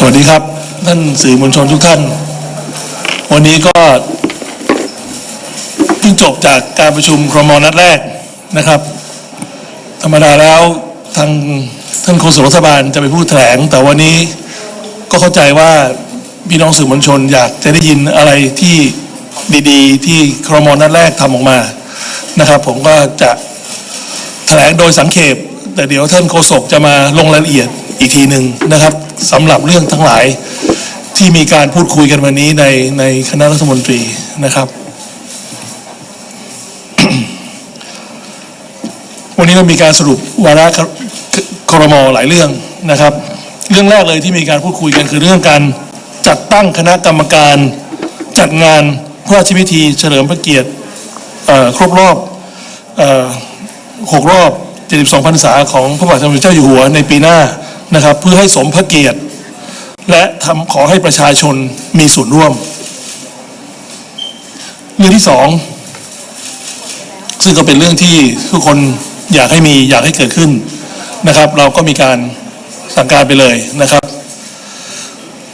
สวัสดีครับ ท่านสื่อมวลชนทุกท่าน วันนี้ก็เพิ่งจบจากการประชุมครมนัดแรกนะครับ ธรรมดาแล้วทางท่านโฆษกรัฐบาลจะไปพูดแถลง แต่วันนี้ก็เข้าใจว่าพี่น้องสื่อมวลชนอยากจะได้ยินอะไรที่ดีๆ ที่ครมนัดแรกทำออกมานะครับ ผมก็จะแถลงโดยสังเขปแต่เดี๋ยวท่านโฆษกจะมาลงรายละเอียด อีกทีหนึ่งนะครับสำหรับเรื่องทั้งหลายที่มีการพูดคุยกันวันนี้ในในคณะรัฐมนตรีนะครับ วันนี้ก็มีการสรุปวาระครมหลายเรื่องนะครับ เรื่องแรกเลยที่มีการพูดคุยกันคือเรื่องการจัดตั้งคณะกรรมการจัดงานพระราชพิธีเฉลิมพระเกียรติครบรอบหกรอบ 72พรรษาของพระบาทสมเด็จเจ้าอยู่หัวในปีหน้า นะครับ เพื่อให้สมพระเกียรติ และทำขอให้ประชาชนมีส่วนร่วม เรื่องที่สองซึ่งก็เป็นเรื่องที่ทุกคนอยากให้มีอยากให้เกิดขึ้นนะครับ เราก็มีการสั่งการไปเลยนะครับ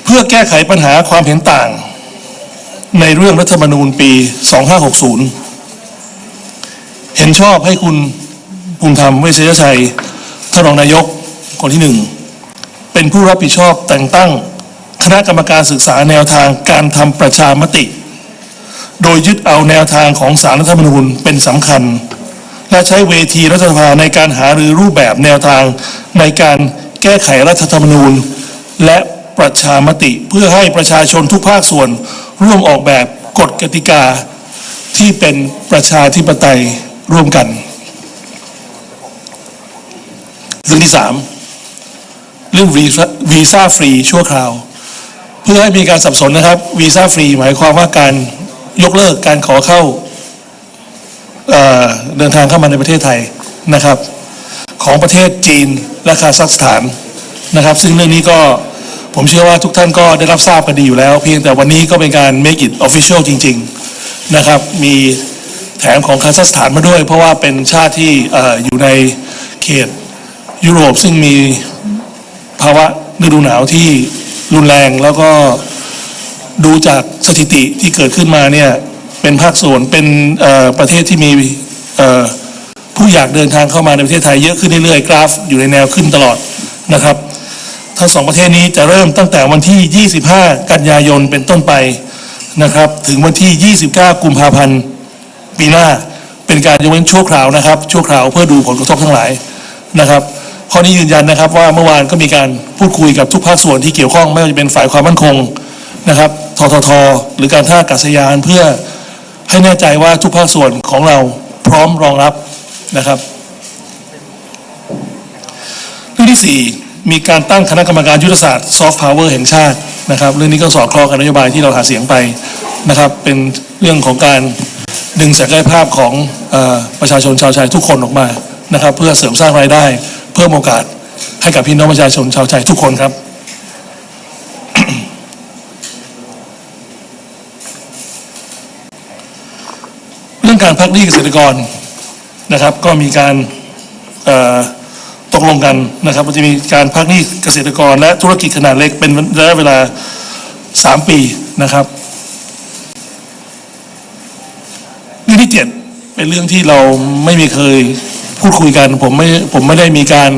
เพื่อแก้ไขปัญหาความเห็นต่าง ในเรื่องรัฐธรรมนูญปี 2560 เห็นชอบให้คุณภูมิธรรมเวชยชัยท่านรองนายกคนที่หนึ่ง เป็นผู้รับผิดชอบแต่งตั้งคณะกรรมการศึกษาแนวทางการทำประชามติ โดยยึดเอาแนวทางของสารรัฐธรรมนูญเป็นสำคัญ และใช้เวทีรัฐสภาในการหารือรูปแบบแนวทางในการแก้ไขรัฐธรรมนูญ และประชามติเพื่อให้ประชาชนทุกภาคส่วน ร่วมออกแบบกฎกติกาที่เป็นประชาธิปไตยร่วมกัน เรื่องที่สาม เรื่องวีซ่าฟรีชั่วคราว เพื่อให้มีการสับสนนะครับวีซ่าฟรีหมายความว่าการยกเลิกการขอเข้าเเดินทางเข้ามาในประเทศไทยนะครับ ของประเทศจีนและคาซัคสถานนะครับ ซึ่งเรื่องนี้ก็ผมเชื่อว่าทุกท่านก็ได้รับทราบกันดีอยู่แล้ว เพียงแต่วันนี้ก็เป็นการ make it official จริง ๆนะครับ มีแถมของคาซัคสถานมาด้วย เพราะว่าเป็นชาติที่ออยู่ในเขตยุโรปซึ่งมี ภาวะฤดูหนาวที่รุนแรงแล้วก็ดูจากสถิติที่เกิดขึ้นมาเนี่ยเป็นภาคส่วนเป็นประเทศที่มีผู้อยากเดินทางเข้ามาในประเทศไทยเยอะขึ้นเรื่อยๆกราฟ อยู่ในแนวขึ้นตลอดนะครับทั้งสองประเทศนี้จะเริ่มตั้งแต่วันที่ 25 กันยายนเป็นต้นไปนะครับ ถึงวันที่ 29 กุมภาพันธ์ปีหน้า เป็นการยกเว้นชั่วคราวนะครับ ชั่วคราวเพื่อดูผลกระทบทั้งหลายนะครับ ข้อนี้ยืนยันนะครับว่าเมื่อวานก็มีการพูดคุยกับทุกภาคส่วนที่เกี่ยวข้องไม่ว่าจะเป็นฝ่ายความมั่นคงนะครับททท หรือการท่าอากาศยานเพื่อให้แน่ใจว่าทุกภาคส่วนของเราพร้อมรองรับนะครับเรื่องที่ 4 มีการตั้งคณะกรรมการยุทธศาสตร์ซอฟต์พาวเวอร์แห่งชาตินะครับ เรื่องนี้ก็สอดคล้องกับนโยบายที่เราหาเสียงไปนะครับ เป็นเรื่องของการดึงศักยภาพของอประชาชนชาวไทยทุกคนออกมานะครับ เพื่อเสริมสร้างรายได้ เพิ่มโอกาสให้กับพี่น้องประชาชนชาวไทยทุกคนครับ เรื่องการพักหนี้เกษตรกรนะครับ ก็มีการตกลงกันนะครับว่าจะมีการพักหนี้เกษตรกรและธุรกิจขนาดเล็กเป็นระยะเวลา 3 ปีนะครับเรื่องที่เจ็ดเป็นเรื่องที่เราไม่มีเคย พูดคุยกัน ผมไม่ผมไม่ได้มีการ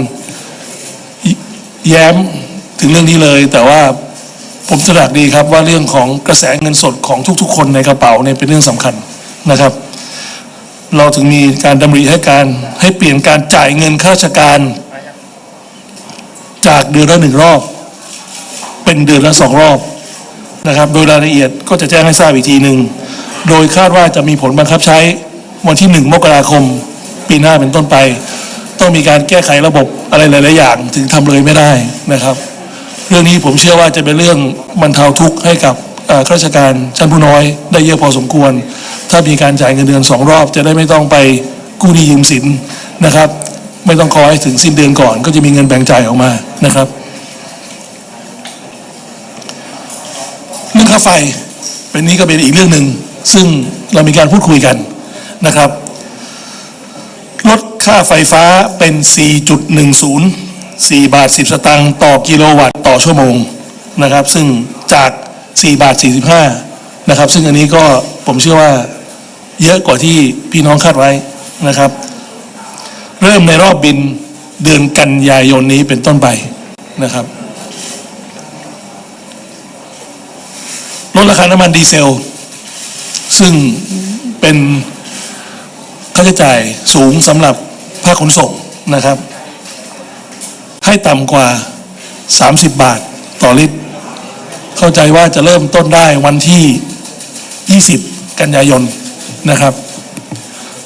แย้มถึงเรื่องนี้เลย แต่ว่าผมตระหนักดีครับว่าเรื่องของกระแสเงินสดของทุกๆ คนในกระเป๋าเนี่ยเป็นเรื่องสำคัญนะครับ เราถึงมีการดำริให้การให้เปลี่ยนการจ่ายเงินข้าราชการ จากเดือนละหนึ่งรอบ เป็นเดือนละสองรอบนะครับ โดยรายละเอียดก็จะแจ้งให้ทราบอีกทีหนึ่งโดยคาดว่าจะมีผลบังคับใช้วันที่หนึ่งมกราคม ปีหน้าเป็นต้นไป ต้องมีการแก้ไขระบบอะไรหลาย ๆ อย่าง ถึงทำเลยไม่ได้นะครับ เรื่องนี้ผมเชื่อว่าจะเป็นเรื่องบรรเทาทุกข์ให้กับข้าราชการชั้นผู้น้อยได้เยอะพอสมควร ถ้ามีการจ่ายเงินเดือนสองรอบ จะได้ไม่ต้องไปกู้หนี้ยืมสินนะครับ ไม่ต้องคอยถึงสิ้นเดือนก่อน ก็จะมีเงินแบ่งจ่ายออกมานะครับเรื่องค่าไฟเป็นนี้ก็เป็นอีกเรื่องหนึ่งซึ่งเรามีการพูดคุยกันนะครับ ค่าไฟฟ้าเป็น 4.10 4 บาท 10 สตางค์ต่อกิโลวัตต์ต่อชั่วโมงนะครับ ซึ่งจาก 4 บาท 45 นะครับ ซึ่งอันนี้ก็ผมเชื่อว่าเยอะกว่าที่พี่น้องคาดไว้นะครับ เริ่มในรอบบินเดือนกันยายนนี้เป็นต้นไปนะครับ ลดราคาน้ำมันดีเซล ซึ่งเป็นค่าใช้จ่ายสูงสำหรับ ภาคขนส่งนะครับ ให้ต่ำกว่า 30 บาทต่อลิตร เข้าใจว่าจะเริ่มต้นได้วันที่ 20 กันยายนนะครับ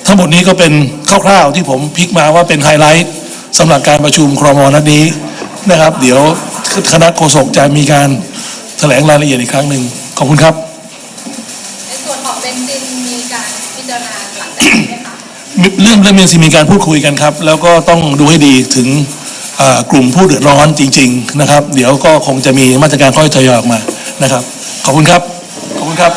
ทั้งหมดนี้ก็เป็นคร่าวๆที่ผมพิกมาว่าเป็นไฮไลท์สำหรับการประชุมครมนัดนี้นะครับ เดี๋ยวคณะโฆษกจะมีการแถลงรายละเอียดอีกครั้งหนึ่งขอบคุณครับ ในส่วนของเบนซินมีการพิจารณาหลังจาก เรื่องเรื่องนซิมีการพูดคุยกันครับ แล้วก็ต้องดูให้ดีถึงกลุ่มผู้เดือดร้อนจริง ๆ นะครับ เดี๋ยวก็คงจะมีมาตรการค่อยทยอยออกมานะครับ ขอบคุณครับ ขอบคุณครับ